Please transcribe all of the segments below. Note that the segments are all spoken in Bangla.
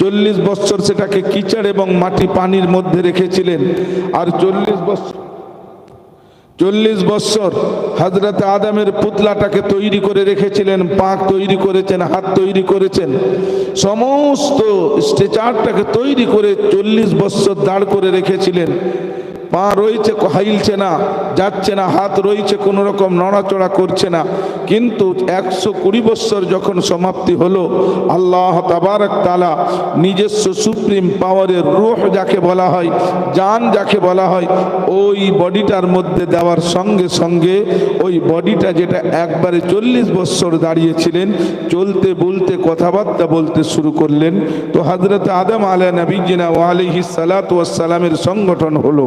চল্লিশ বছর সেটাকে কিচড় এবং মাটি পানির মধ্যে রেখেছিলেন। আর চল্লিশ বছর চল্লিশ বৎসর হাজরাতে আদামের পুতলাটাকে তৈরি করে রেখেছিলেন, পাক তৈরি করেছেন, হাত তৈরি করেছেন। সমস্ত স্ট্রেচারটাকে তৈরি করে চল্লিশ বৎসর দাঁড় করে রেখেছিলেন। পা রয়েছে হাইলছে না, যাচ্ছে না, হাত রয়েছে, কোনো রকম নড়াচড়া করছে না। কিন্তু একশো কুড়ি বৎসর যখন সমাপ্তি হলো, আল্লাহ তাবারক তালা নিজস্ব সুপ্রিম পাওয়ারের রুহ যাকে বলা হয় জান যাকে বলা হয়, ওই বডিটার মধ্যে দেওয়ার সঙ্গে সঙ্গে ওই বডিটা যেটা একবারে চল্লিশ বৎসর দাঁড়িয়েছিলেন, চলতে বলতে, কথাবার্তা বলতে শুরু করলেন। তো হজরত আদম আলা নবীজিনা ওয়ালিহি সালাত সালামের সংগঠন হলো।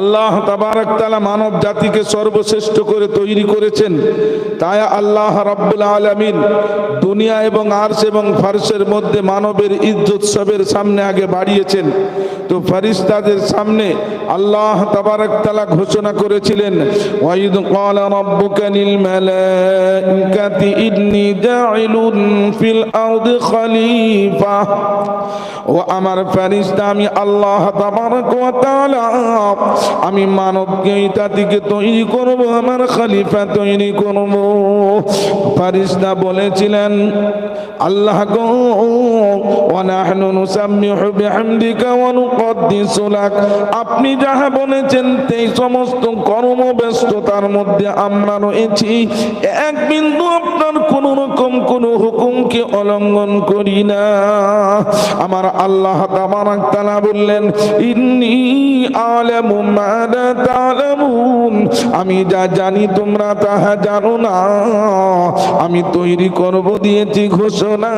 আল্লাহ তাবারকতালা মানব জাতিকে সর্বশ্রেষ্ঠ করে তৈরি করেছেন। তাই আল্লাহ রাব্বুল আলামিন দুনিয়া এবং আরশ এবং ফার্সের মধ্যে মানবের ইজ্জত সবের সামনে আগে বাড়িয়েছেন। তো ফেরেশতাদের সামনে আল্লাহ তাবারক তাআলা ঘোষণা করেছিলেন ওয়াইদ লিল মালাইকাতি ইন্নী জাইলুন ফিল আরদি খলিফা। ও আমার ফেরেশতা, আমি আল্লাহ তাবারক ওয়া তাআলা আমি মানবকে এটা দিকে তৈরি করব, আমার খলিফা তৈরি করব। ফারিস্তা বলেছিলেন, আল্লাহ আপনি যাহা বলেছেন সেই সমস্ত কর্মব্যস্ততার মধ্যে আমরা রয়েছি এক বিন্দু আপনার কোন রকম কোন হুকুমকে অলঙ্ঘন করি না। আমার আল্লাহ বললেন আমি যা জানি তোমরা তাহা জানো না। আমি তৈরি করব, দিয়েছি ঘোষণা।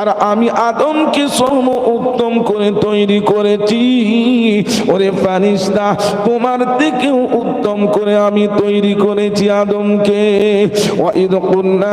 আর আমি আদমকে সর্ব উত্তম করে তৈরি করেছি। ওরে ফারিস্তা তোমার থেকেও উত্তম করে আমি তৈরি করেছি আদমকে। ওয়াইদ কুন্না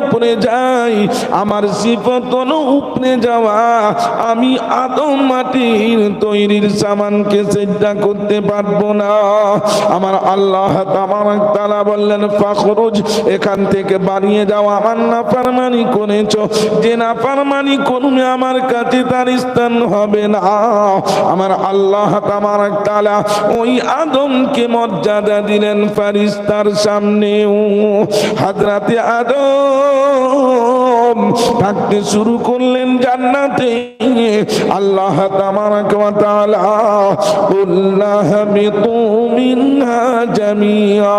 উপরে যাই, আমার সিফত হলো উপরে যাওয়া, আমি আদম মাটির তৈরির সামানকে সিজদা করতে পারব না। আমার আল্লাহ তাআলা বললেন, ফাখরুজ, এখান থেকে বানিয়ে যাও, আমার না ফারমানি করেছ। যে না ফারমানি করবে আমার কাছে তার স্থান হবে না। আমার আল্লাহ তাবারক তালা ওই আদমকে মর্যাদা দিলেন ফারিস্তার সামনেও। হাজরাতে আদম থাকতে শুরু করলেন জান্নাতে। আল্লাহ তাবারক ওয়া তাআলা কুল্লা হাবিতু মিনহা জামিআ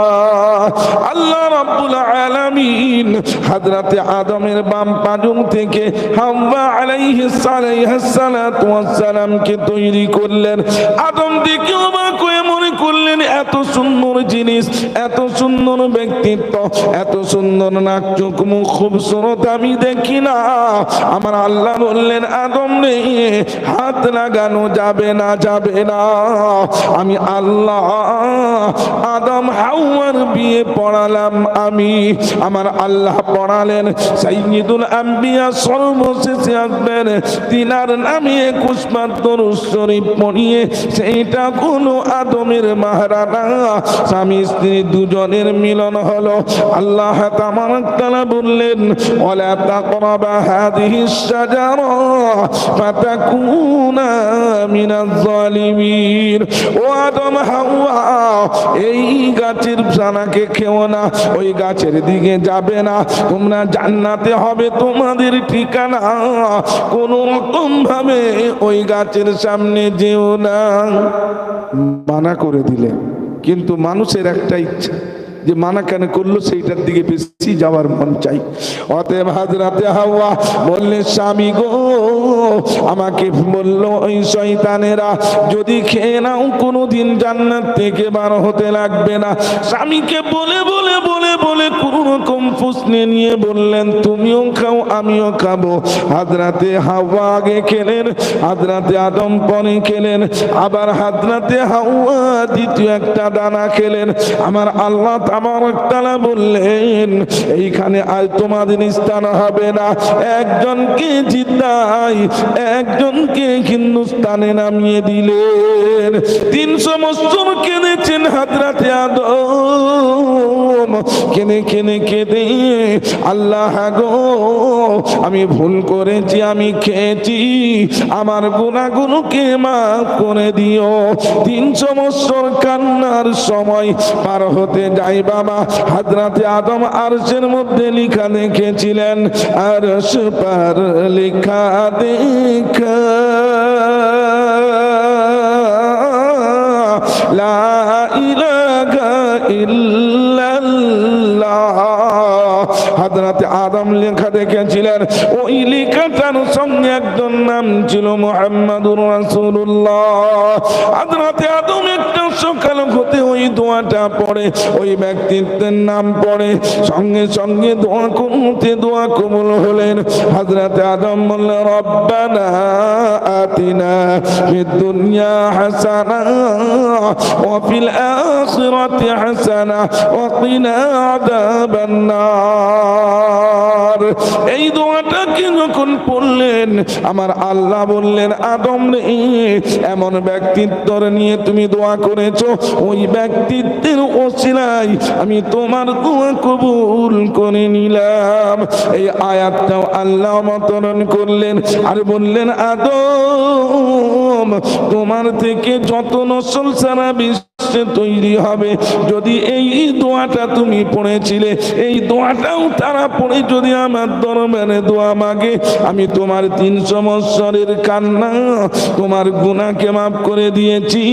আল্লাহ রাব্বুল আলামিন আদমের বাম পাজুম থেকে হাওয়া আলাইহিস সালাতু ওয়াস তৈরি করলেন। আদম হয়ে মনে করলেন, এত সুন্দর জিনিস, এত সুন্দর ব্যক্তিত্ব, এত সুন্দর নাক, চোখ, মুখ, খুবসুরত আমি দেখি না। আমার আল্লাহ বললেন, আদম রে, হাত লাগানো যাবে না যাবে না। আমি আল্লাহ, আদম হাওয়ার বিয়ে পড়ালাম আমি। আমার আল্লাহ পড়ালেন, সাইয়্যিদুল আম্বিয়া সর্বশেষে আসবেন, তিনার নামে একুশ মাত্র শরীফ পড়িয়ে সেইটা কোনো আদমের মাহারানা, স্বামী স্ত্রী দুজনের মিলন হলো। আল্লাহ তাবারক বললেন, ওয়ালা তাকরাবা শাজারা, ফাতাকুনা মিনাজ জালিমিন ও আদম হাওয়া, এই গাছের জানাকে খেও না, ওই গাছের দিকে যাবে না। তোমরা জান্নাতে হবে, তোমাদের ঠিকানা কোন রকম ভাবে ওই গাছের সামনে যেও না। মানা দিলে কিন্তু মানুষের একটা ইচ্ছা। যে মানা কেন করল, সেইটার দিকে বেশি যাওয়ার মন চাই। অতএব হাজরাতে হাওয়া বললে, স্বামী গো, আমাকে বলল, ওই শয়তানেরা, যদি খেয়ে নাও, কোনোদিন জান্নাত থেকে বার হতে লাগবে না। স্বামীকে বলে বলে বলে বলে কোন রকম নিয়ে বললেন, তুমিও খাও, আমিও খাব। হাজরাতে হাওয়া আগে খেলেন, হাজরাতে আদম পরে খেলেন, আবার হাজরাতে হাওয়া দ্বিতীয় একটা দানা খেলেন। আমার আল্লাহ তাআলা বললেন, এইখানে আজ তোমাদের স্থান হবে না। একজনকে জিদ্দাই একজনকে হিন্দুস্তানে নামিয়ে দিলেন। তিনশো বছর কেঁদেছেন হাজরাতে আদম? কেনে কেনে, কেঁদে, আল্লাহ গো, আমি ভুল করেছি, আমি খেয়েছি। আমার গুণাগুলোকে মাফ করে দিও। তিনশো বছর কান্নার সময় পার হতে যাই বাবা হাজরাতে আদম আরশের মধ্যে লিখা দেখেছিলেন আর পার লেখা দেখা। আদম লেখা দেখেছিলেন, ওই লেখাটার সঙ্গে একজন নাম ছিল মোহাম্মদুর আদম একটা সকাল হতে ওই দোয়াটা পড়ে, ওই ব্যক্তিত্বের নাম পড়ে। সঙ্গে সঙ্গে দোয়া করতে, দোয়া কবুল হলেন। হাজরাতে আদম বললেন, রব্বানা আতিনা দুনিয়া হাসানা ফিল আখিরাতি হাসানা, ওয়া কিনা যখন পড়লেন? আমার আল্লাহ বললেন, আদম এমন ব্যক্তিত্বর নিয়ে তুমি দোয়া করেছ। ওই ব্যক্তিত্বের ওসিলাই আমি তোমার দোয়া কবুল করে নিলাম। এই আয়াতটাও আল্লাহ অবতরণ করলেন আর বললেন, আদম, তোমার থেকে যত নসল সারা বিশ্বে তৈরি হবে। যদি এই দোয়াটা তুমি পড়েছিলে, এই দোয়াটাও তারা পড়ে যদি আমার দরবারে দোয়া মাগে, আমি তোমার তিনশো বৎসরের কান্না, তোমার গুণাকে মাফ করে দিয়েছি।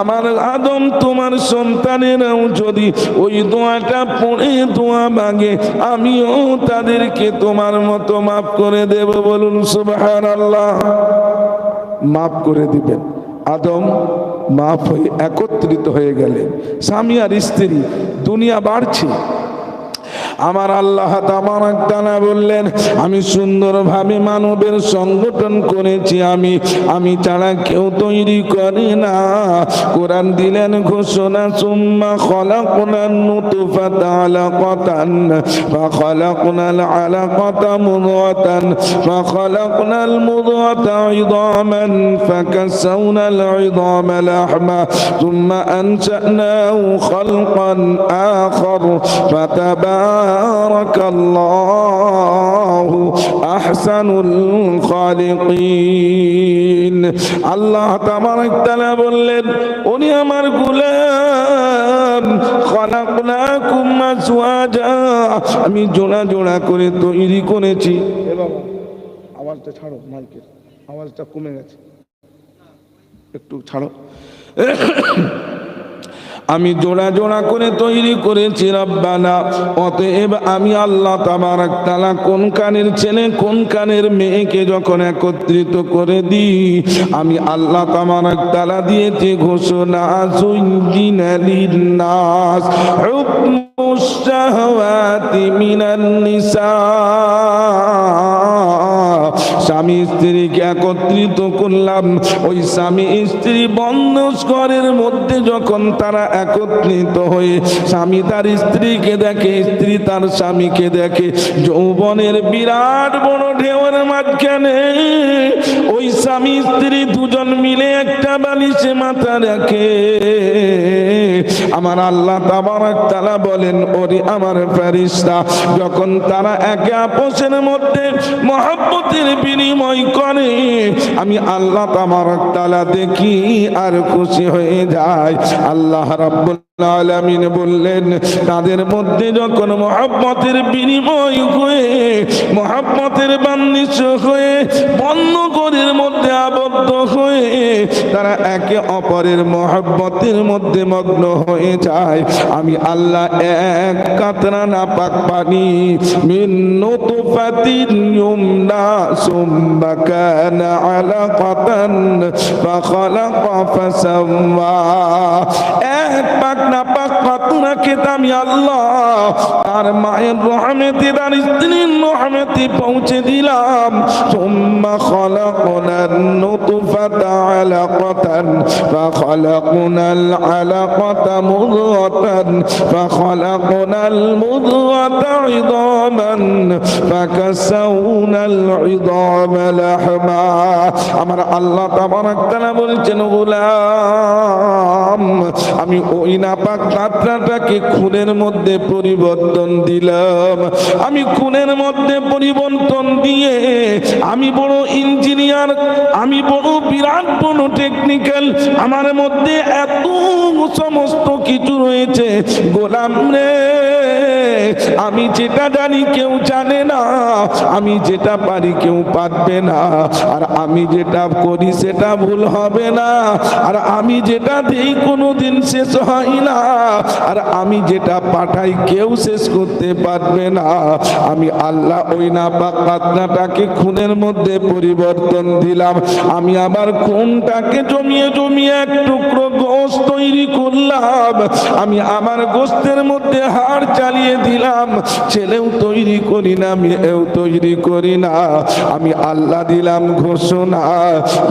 আমার আদম, তোমার সন্তানেরাও যদি ওই দোয়াটা পড়ে দোয়া মাগে, আমিও তাদেরকে তোমার মতো মাফ করে দেব বলুন সুবহান আল্লাহ মাফ করে দিবেন। আদম মাফ হয়ে একত্রিত হয়ে গেলেন। স্বামী আর স্ত্রী দুনিয়া বাড়ছে। আমার আল্লাহ তালা বললেন আমি সুন্দরভাবে মানবের সংগঠন করেছি আমি আমি ছাড়া কেউ তৈরি করে না কোরআন দিলেন ঘোষণা সুম্মা খলাকুনান নুতফাত আলাকাতান ফাখলাকুনাল আলাকাতা মুদগাতান ফাখলাকুনাল মুদগাতা ইদামান ফাকাসাউনাল ইদামা লাহমা ثم أنشأناه خلقا آخر فتبارك الله أحسن الخالقين আল্লাহ তাবারক তাআলা বললেন উনি আমার গোলাম খলাকনাকুম আজওয়াজা আমি জোড়া জোড়া করে তৈরি করেছি এ বাবা আওয়াজটা ছাড়ো মাইকের আওয়াজটা কমে গেছে একটু ছাড়ো আমি জোড়া জোড়া করে তৈরি করেছি রব্বানা। অতএব আমি আল্লাহ তাবারাক তাআলা কোন কানের ছেলে, কোন কানের মেয়েকে যখন একত্রিত করে দিই, আমি আল্লাহ তাবারাক তাআলা দিয়েছি ঘোষণা সুইজিনা লিন্নাস হুকমুশ শাহওয়াতি মিনান নিসা। স্বামী স্ত্রীকে একত্রিত করলাম। ওই স্বামী স্ত্রী বন্ধ ঘরের মধ্যে যখন তারা একত্রিত হয়ে স্বামী তার স্ত্রীকে দেখে, স্ত্রী তার স্বামীকে দেখে, যৌবনের বিরাট বড় ঢেউয়ের মাঝখানে ওই স্বামী স্ত্রী দুজন মিলে একটা বালিশে মাথা রাখে আমার আল্লাহ তাবারাক তাআলা বলেন, ওরে আমার ফেরেশতা, যখন তারা একে আপোষের মধ্যে মহব্বতের বিনিময় করে। আমি আল্লাহ তামার তালা দেখি আর খুশি হয়ে যায় আল্লাহ রাব্বুল আলামিন বললেন, তাদের মধ্যে যখন বিনিময় হয়ে হয়ে ঘরের মধ্যে আবদ্ধ হয়ে, তারা একে অপরের মহব্বতের মধ্যে মগ্ন হয়ে যায়। আমি আল্লাহ এক কাতরা না পাক পানি, মিন নুতফাতিন ইউমনা সুম্মা পাক না পাক পাতুনা খেতাম আল্লাহ তোমার মায়ের রহমেতে, তার স্ত্রীর রহমেতে পৌঁছে দিলাম। সুম্মা খলাকুনান নুতফাতা আলাকাতান ফাখলাকুনাল আলাকাতা মুদগাতান ফাখলাকুনাল মুদগাতা ইদামান ফাকাসাউনাল ইদাম লাহমা। আমার আল্লাহ তাবারাক তাআলা বলছেন, গোলাম, আমি ওই নাপাক পাত্রটাকে খুনের মধ্যে পরিবর্তন দিলাম। আমি খুনের মধ্যে পরিবর্তন দিয়ে আমি বড় ইঞ্জিনিয়ার, আমি বড় বিরাট, বড় টেকনিক্যাল আমার মধ্যে এত সমস্ত কিছু রয়েছে। গোলাম রে, আমি যেটা জানি কেউ জানে না, আমি যেটা পারি কেউ পারবে না। আর আমি যেটা করি সেটা ভুল হবে না। আর আমি যেটা দিই কোনো দিন শেষ হয় না। আর আমি যেটা পাঠাই কেউ শেষ করতে পারবে না। আমি আল্লাহ ওই না পাতনাটাকে খুনের মধ্যে পরিবর্তন দিলাম। আমি আবার খুনটাকে জমিয়ে জমিয়ে এক টুকরো গোস্ত তৈরি করলাম। আমি আমার গোস্তের মধ্যে হাড় চালিয়ে দিলাম। ছেলেও তৈরি করি না, মেয়েও তৈরি করি না। আমি আল্লাহ দিলাম ঘোষণা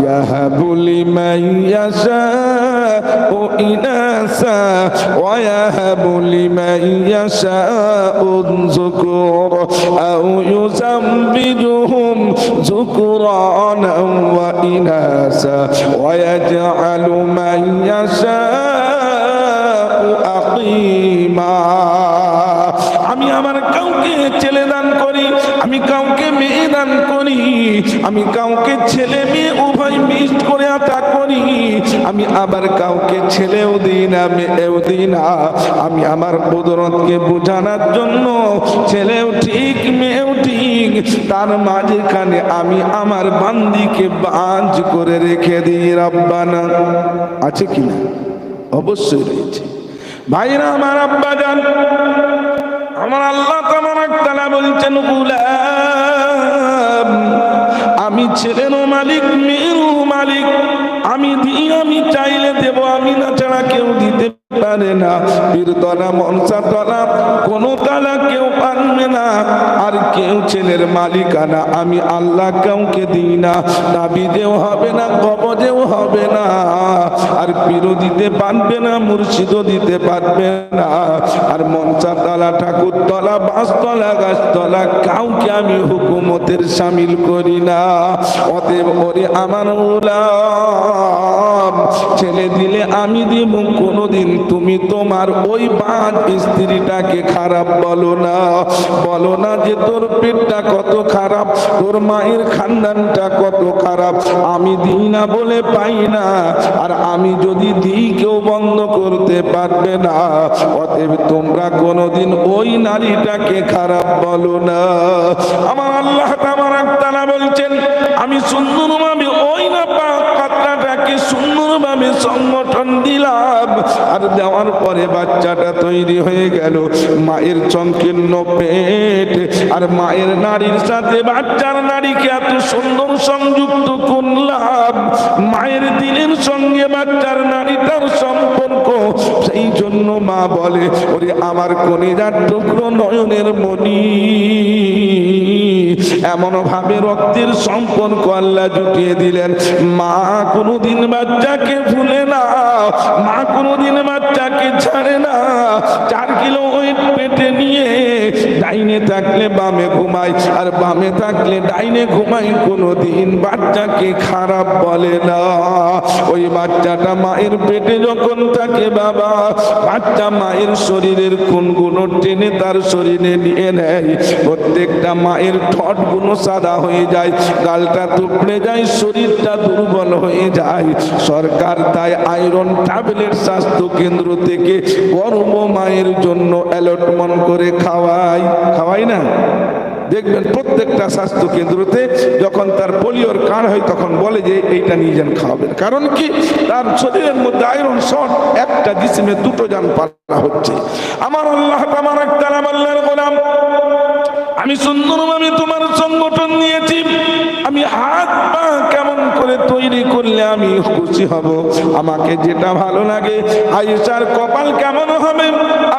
ইয়াহাবুলি মাইয়াশা ও ইনাসা ওয়াহাবুলি মাইয়াশা উযকুর আও ইউসাম্বিজুহুম যুকরানা ওয়া ইনাসা ويجعل من يشاء أقيما আমি আমার কাউকে ছেলে দান করি আমি কাউকে মেয়ে দান করি আমি কাউকে ছেলে মেয়ে উভয় মিষ্ট করে আতা করি আমি আবার কাউকে ছেলেও দিই না, মেয়েও দিই না। আমি আমার কুদরতকে বোঝানোর জন্য ছেলেও ঠিক, মেয়েও ঠিক। তার মাঝখানে আমি আমার বান্দিকে বাঁচ করে রেখে দিই, রব্বানা। আছে কি না? অবশ্যই রয়েছে। ভাইরা আমার আব্বা যান আমার আল্লাহ তালা বলছেন আমি ছেলেরও মালিক, মেয়েরও মালিক। আমি দিই, আমি চাইলে দেব, আমি না ছাড়া কেউ দিতে পারে না। বীরতলা মনসাতলা, কোনো তালা কেউ পারবে না। আর কেউ ছেলের মালিকানা আমি আল্লাহ কাউকে দিই না। নাবিদেও হবে না কবজেও হবে না। আর পীরও দিতে পারবে না, মুর্শিদও দিতে পারবে না। আর মনসাতলা ঠাকুরতলা বাঁশতলা গাছতলা, কাউকে আমি হুকুমতের সামিল করি না। অতএব ওরে আমার গোলাম ছেলে দিলে আমি দিব, কোনোদিন তুমি তোমার ওই বাদ স্ত্রীটাকে খারাপ বলো না। বলো না যে তোর পেটটা কত খারাপ, তোর মায়ের খানদানটা কত খারাপ। আমি দিই না বলে পাই না, আর আমি যদি দিই কেউ বন্ধ করতে পারবে না। অতএব তোমরা কোনোদিন ওই নারীটাকে খারাপ বলো না। আমার আল্লাহ তাআলা বলছেন, আমি সুন্দরভাবে ওই না পাক পাত্রাটাকে সুন্দরভাবে সংগঠন দিলাম। আর দেওয়ার পরে বাচ্চাটা তৈরি হয়ে গেল মায়ের সংকীর্ণ পেট। আর মায়ের নারীর সাথে বাচ্চার নারীকে এত সুন্দর সংযুক্ত করলাম। মায়ের দিনের সঙ্গে বাচ্চার নারীটার সম্পর্ক, সেই জন্য মা বলে, ওরে, আমার কলিজার টুকরো নয়নের মনি এমন ভাবে রক্তের সম্পর্ক আল্লাহ জুটিয়ে দিলেন। মা কোনোদিন বাচ্চাকে ভুলে না, মা কোনোদিন বাচ্চাকে ছাড়ে না। চার কিলো ওয়েট পেটে নিয়ে ডাইনে থাকলে বামে ঘুমাই আর বামে থাকলে ডাইনে ঘুমাই কোনোদিন বাচ্চাকে খারাপ বলে না। ওই বাচ্চাটা মায়ের পেটে যখন থাকে বাবা, বাচ্চা মায়ের শরীরের কোনগুলো টেনে তার শরীরে নিয়ে নেয়। প্রত্যেকটা মায়ের ঠটগুলো সাদা হয়ে যায়, গালটা তুপড়ে যায়, শরীরটা দুর্বল হয়ে যায়। সরকার তাই আয়রন ট্যাবলেট স্বাস্থ্য কেন্দ্র থেকে গর্ভ মায়ের জন্য অ্যালটমেন্ট করে খাওয়াই খাওয়াই না। দেখবেন প্রত্যেকটা স্বাস্থ্য কেন্দ্রতে যখন তার পোলিওর কার্ড হয়, তখন বলে যে, এইটা নিয়ে যান, খাওয়াবেন। কারণ কি? তার শরীরের মধ্যে আয়রন শর্ট একটা জিসিমে দুটো যান পালা হচ্ছে। আমার আল্লাহ আমার একটা আল্লাহর গোলাম। আমি সুন্দরভাবে তোমার সংগঠন নিয়েছি। আমি হাত করে তৈরি করলে আমি খুশি হব। আমাকে যেটা ভালো লাগে আয়েশার কপাল কেমন হবে,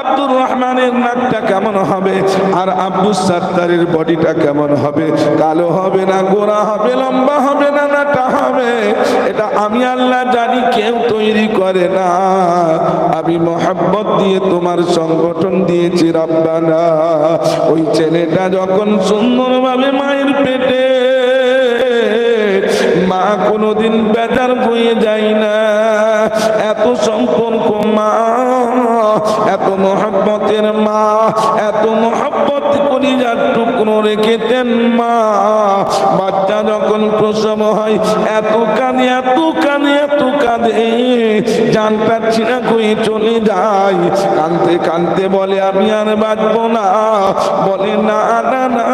আব্দুর রহমানের নাকটা কেমন হবে, আর আব্দুল সাত্তারের বডিটা কেমন হবে, কালো হবে না গোরা হবে, লম্বা হবে না নাটা হবে, এটা আমি আল্লাহ জানি, কেউ তৈরি করে না। আমি মোহাব্বত দিয়ে তোমার সংগঠন দিয়েছি, রব্বানা। ওই ছেলেটা যখন সুন্দরভাবে মায়ের পেটে মা কোনোদিন বেজার হয়ে যায় না। এত সম্পর্ক মা এত মহাব্বতের মা, এত মহাব্বত করি যার টুকরো রেখেছেন মা। বাচ্চা যখন প্রসব হয়, এত কানে এত কানে এত কাঁদে। জানটা ছিঁড়া করে চলে যায়। কানতে কানতে বলে, আমি আর বাঁচবো না। বলে, না না না।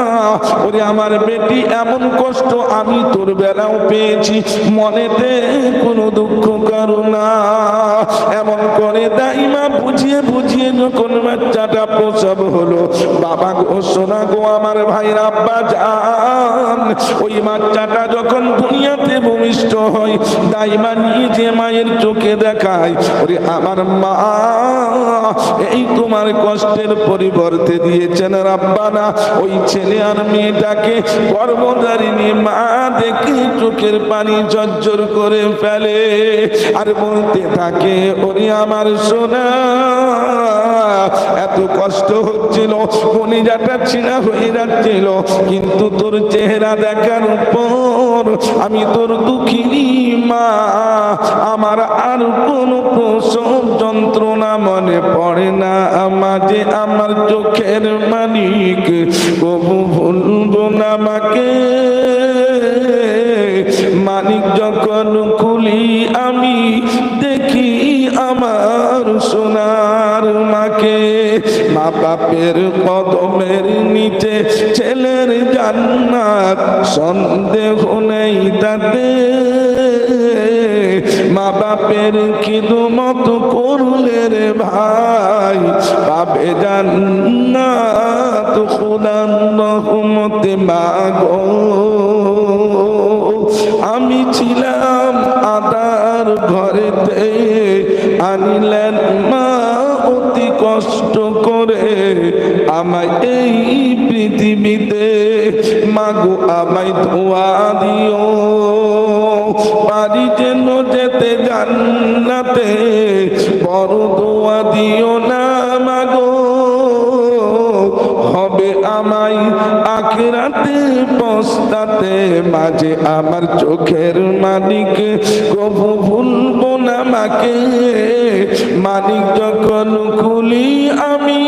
ওরে, আমার বেটি, এমন কষ্ট আমি তোর বেলাও পেয়েছি। মনেতে কোনো দুঃখ করো না। এমন করে দাইমা বুঝিয়ে বুঝিয়ে যখন বাচ্চাটা প্রসব হলো, বাবা গো সোনা গো, আমার ভাইয়ের আব্বা যান। ওই বাচ্চাটা যখন দুনিয়াতে ভূমিষ্ঠ হয়, দাইমা নিজে মায়ের চোখে দেখায়, ওরে আমার মা, এই তোমার কষ্টের পরিবর্তে দিয়েছেন রাব্বানা। ওই ছেলে আর মেয়েটাকে কর্মদারিণী মা দেখে চোখের পানি জর্জর করে ফেলে। আর বলতে থাকে, ওরে আমার সোনা এত কষ্ট হচ্ছিল, কলিজাটা ছিঁড়া হয়ে যাচ্ছিল, কিন্তু তোর চেহারা দেখার পর আমি তোর দুঃখিনী মা। আমার আর কোনো প্রসব যন্ত্রণা মনে পড়ে না মাঝে আমার চোখের মালিক। কবু ভুলবো না আমাকে বাপের কদমের নিচে ছেলের জান্নাত, সন্দেহ নেই তাতে মা বাপের খিদমত করলে রে ভাই? পাবে জান্নাত খুদার রহমতে মাগো। আমি ছিলাম আদার ঘরেতে, আনিলেন মা অতি কষ্ট করে আমায় এই পৃথিবীতে, মাগো আমায় ধোয়া দিও। পারি যেন যেতে জান্নাতে বড় দোয়া দিও না, মাগো। হবে আমায় আখেরাতে পস্তাতে মাঝে আমার চোখের মালিক কবু ভুলবো না মাকে। মালিক যখন খুলি আমি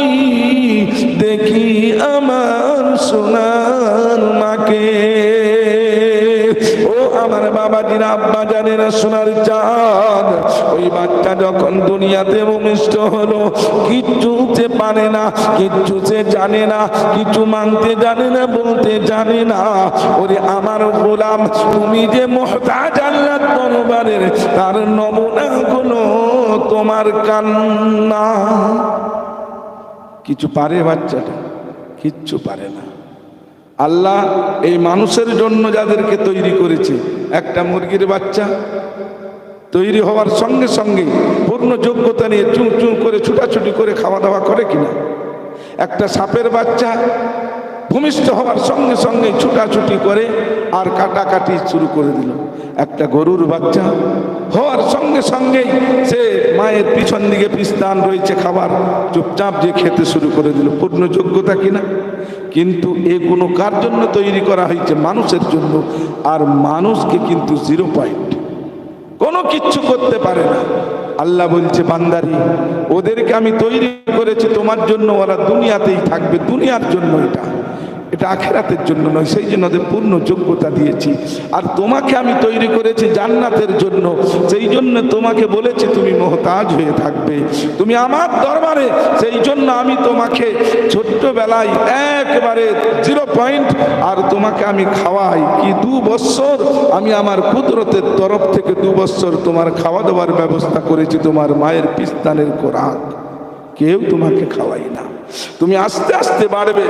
দেখি আমার সোনার বাবাজিরা আব্বা সোনার চাঁদ। ওই বাচ্চা যখন দুনিয়াতে ভূমিষ্ঠ হলো পারে না জানে না, কিছু মানতে জানে না, বলতে জানে না। ওরে আমার গোলাম, তুমি যে মহতাজ আল্লাহ দরবারের, তার নমুনা গুলো তোমার কান্না। কিছু পারে বাচ্চাটা, কিচ্ছু পারে না। আল্লাহ এই মানুষের জন্য যাদেরকে তৈরি করেছে, একটা মুরগির বাচ্চা তৈরি হওয়ার সঙ্গে সঙ্গে পূর্ণ যোগ্যতা নিয়ে চুঁ চুঁ করে, ছুটাছুটি করে খাওয়া দাওয়া করে কিনা? একটা সাপের বাচ্চা ভূমিষ্ঠ হওয়ার সঙ্গে সঙ্গে ছুটাছুটি করে আর কাটাকাটি শুরু করে দিল। একটা গরুর বাচ্চা হওয়ার সঙ্গে সঙ্গেই সে মায়ের পিছন দিকে পিস্তান রয়েছে খাবার, চুপচাপ যে খেতে শুরু করে দিল। পূর্ণ যোগ্যতা কিনা? কিন্তু এ কোনো কার জন্য তৈরি করা হয়েছে? মানুষের জন্য। আর মানুষকে কিন্তু জিরো পয়েন্ট কোনো কিচ্ছু করতে পারে না। আল্লাহ বলছে, বান্দারি, ওদেরকে আমি তৈরি করেছি, তোমার জন্য, ওরা দুনিয়াতেই থাকবে। দুনিয়ার জন্য এটা। এটা আখেরাতের জন্য নয়, সেই জন্য ওদের পূর্ণ যোগ্যতা দিয়েছি। আর তোমাকে আমি তৈরি করেছি জান্নাতের জন্য, সেই জন্য তোমাকে বলেছি তুমি মোহতাজ হয়ে থাকবে। তুমি আমার দরবারে, সেই জন্য আমি তোমাকে ছোট্টবেলায় একেবারে জিরো পয়েন্ট, আর তোমাকে আমি খাওয়াই। কি দু বৎসর আমি আমার কুদরতের তরফ থেকে দু বৎসর তোমার খাওয়া দাওয়ার ব্যবস্থা করেছি তোমার মায়ের পিস্তানের কোরআন কেউ তোমাকে খাওয়াই না। তুমি আস্তে আস্তে বাড়বে।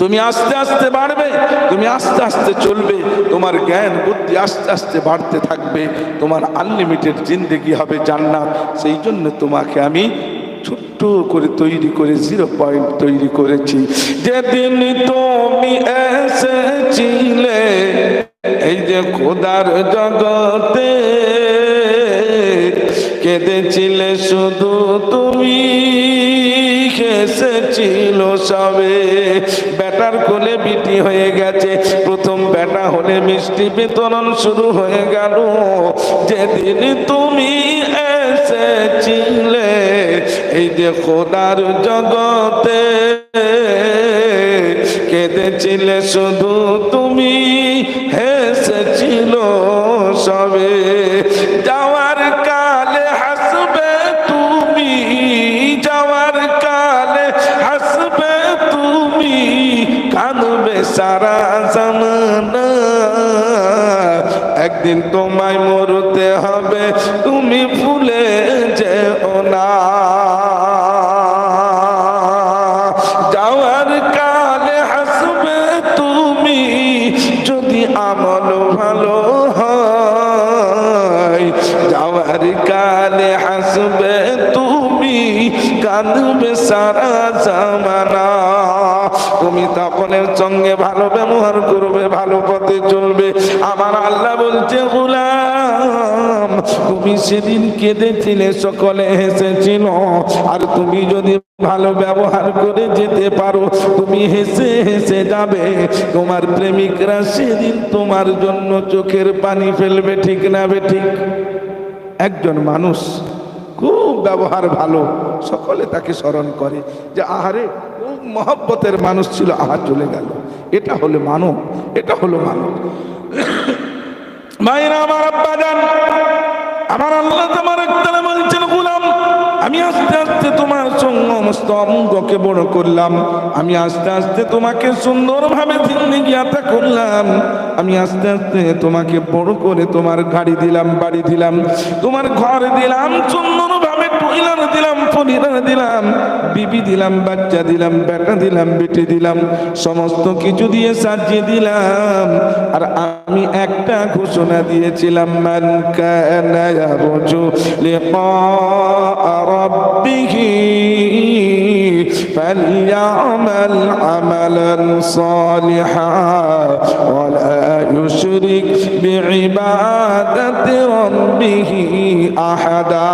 তুমি আস্তে আস্তে বাড়বে, তুমি আস্তে আস্তে চলবে, তোমার জ্ঞান, বুদ্ধি আস্তে আস্তে বাড়তে থাকবে, তোমার আনলিমিটেড জিন্দেগি হবে জান্নাত। সেই জন্য তোমাকে আমি ছোট্ট করে তৈরি করে জিরো পয়েন্ট তৈরি করেছি। যেদিন তুমি এসেছিলে, এই যে খোদার জগতে কেঁদেছিলে শুধু তুমি। এসেছিল সবে। বেটার কোলে বিটি হয়ে গেছে। প্রথম বেটা হলে মিষ্টি বিতরণ শুরু হয়ে গেল। যেদিন তুমি এসেছিলে, এই যে খোদার জগতে কেঁদেছিলে শুধু তুমি। হেসেছিল সবে। সারা জামানা। একদিন তোমায় মরতে হবে, তুমি ভুলে যেও না। যাওয়ার তুমি, যদি আমল ভালো কালে হাসবে তুমি, কাঁদবে সারা জামানা। তুমি তখনের সঙ্গে ভালো ব্যবহার করবে, ভালো পথে চলবে। আমার আল্লাহ বলছে, গুলাম, তুমি সেদিন কেঁদেছিলে, সকলে হেসেছিল। আর তুমি যদি ভালো ব্যবহার করে যেতে পারো, তুমি হেসে হেসে যাবে। তোমার প্রেমিকরা সেদিন তোমার জন্য চোখের পানি ফেলবে, ঠিক না বে ঠিক? একজন মানুষ খুব ব্যবহার ভালো, সকলে তাকে স্মরণ করে যে, আহারে মহব্বতের মানুষ ছিল, আহা চলে গেল। এটা হলো মানব এটা হলো মানব মায়েরা আমার আব্বা যান আমার আল্লাহ তোমার একতলা বলছেন, গুলাম, আমি আস্তে আস্তে তোমার সমস্ত অঙ্গকে বড় করলাম। আমি আস্তে আস্তে তোমাকে সুন্দরভাবে জিন্দিগি আতা করলাম। আমি আস্তে আস্তে তোমাকে বড় করে তোমার গাড়ি দিলাম, বাড়ি দিলাম, তোমার ঘর দিলাম সুন্দরভাবে টুইলার দিলাম ফলিলার দিলাম, বিবি দিলাম, বাচ্চা দিলাম, বেটা দিলাম, বেটি দিলাম, সমস্ত কিছু দিয়ে সাজিয়ে দিলাম। আর আমি একটা ঘোষণা দিয়েছিলাম, মান কানা ইয়ারজু লিকা রাব্বিহি। فليعمل عملا صالحا ولا يشرك بعبادة ربه أحدا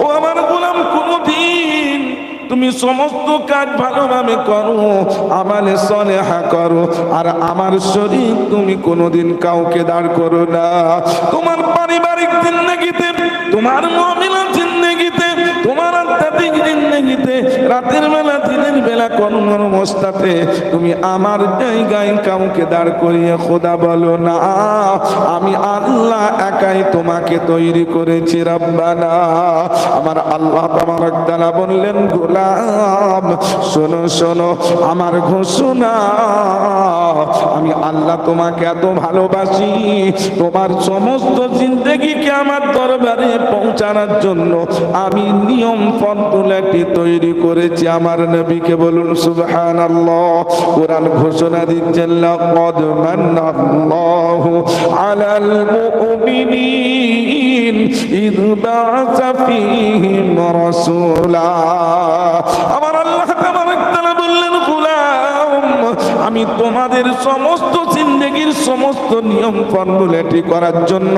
ومن غلام কোনদিন তুমি সমস্ত কাজ ভালোভাবে করো আমালে সলেহা করো আর আমার শরীর তুমি কোনোদিন কাউকে দাঁড় করো না তোমার পারিবারিক জিন্দগিতে তোমার মহিলা জিন্দগিতে রাতের বেলা কর্মর অবস্থাতে তুমি আমার জায়গায় কাউকে দাঁড় করিয়ে খোদা বলো না। আমি আল্লাহ একাই তোমাকে তৈরি করেছি, রব্বানা। আমার আল্লাহ তোমার বললেন, গোলাম, শোনো শোনো, আমার ঘোষণা। আমি আল্লাহ তোমাকে এত ভালোবাসি, তোমার সমস্ত জিন্দগিকে আমার দরবারে পৌঁছানোর জন্য আমি নিয়ম পদ্ধতি তৈরি করেছি, আমার নবীকে বলুন সুবহান কোরআন ঘোষণা দিচ্ছেন লাকাদ মান্নাল্লাহু আলাল মুমিনিন ইদ বা'সা ফীহিম রাসূলা। আমি তোমাদের সমস্ত জিন্দগির সমস্ত নিয়ম ফর্মুলেটি করার জন্য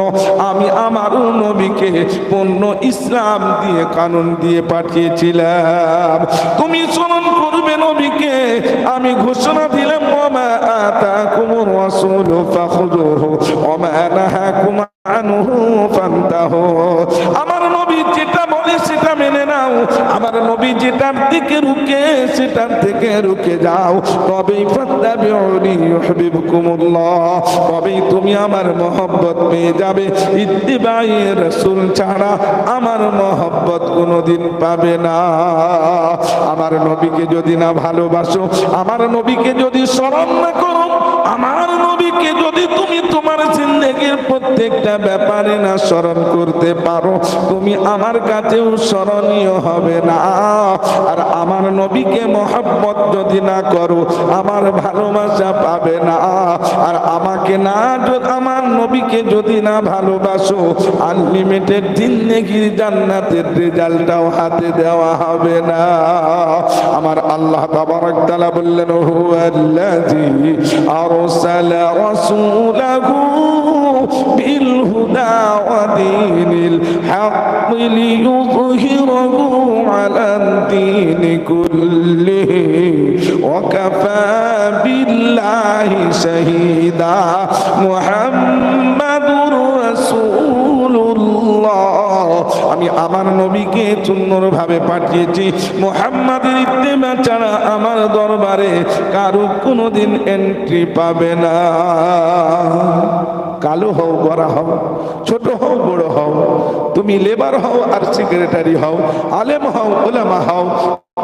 আমি আমার নবীকে পূর্ণ ইসলাম দিয়ে কানুন দিয়ে পাঠিয়েছিলাম। তুমি স্মরণ করবে নবীকে, আমি ঘোষণা দিলাম, ওমা আতাকুমুর রাসূল ফাখুযুহু, ওমা নাহাকুম আনহু ফান্তাহু। আমার নবী যেটার দিকে রুকে, সেটার থেকে রুকে যাও। তবেই তবেই তুমি আমার মহব্বত পেয়ে যাবে। ইত্তিবাই রাসূল ছাড়া আমার মহব্বত কোনোদিন পাবে না। আমার নবীকে যদি না ভালোবাসো, আমার নবীকে যদি স্মরণ না করো, আমার তুমি তোমার জিন্দগির প্রত্যেকটা ব্যাপারে না স্মরণ করতে পারো। তুমি আমার কাছেও স্মরণীয় হবে না। আর আমার নবীকে মহাব্বত যদি না করো, আমার ভালোবাসা পাবে না। আর আমাকে না আমার নবীকে যদি না ভালোবাসো আনলিমিটেড জিন্দগির জান্নাতের রেজাল্টটাও হাতে দেওয়া হবে না। আমার আল্লাহ তাবারক তাআলা বললেন, হুয়াল্লাযী আরসালা রাসূলাহু له بالهدى ودين الحق ليظهره على الدين كله. وكفى بالله شهيدا. محمد আমি আমার নবীকে সুন্দর ভাবে পাঠিয়েছি। মোহাম্মদের ইত্তেমা ছাড়া আমার দরবারে কারও কোনোদিন এন্ট্রি পাবে না। কালো হও গড়া হও, ছোট হও, বড় হও, তুমি লেবার হও আর সেক্রেটারি হও, আলেম হও, ওলামা হও,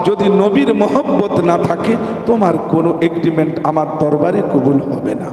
যদি নবীর মহব্বত না থাকে, তোমার কোনো এগ্রিমেন্ট আমার দরবারে কবুল হবে না।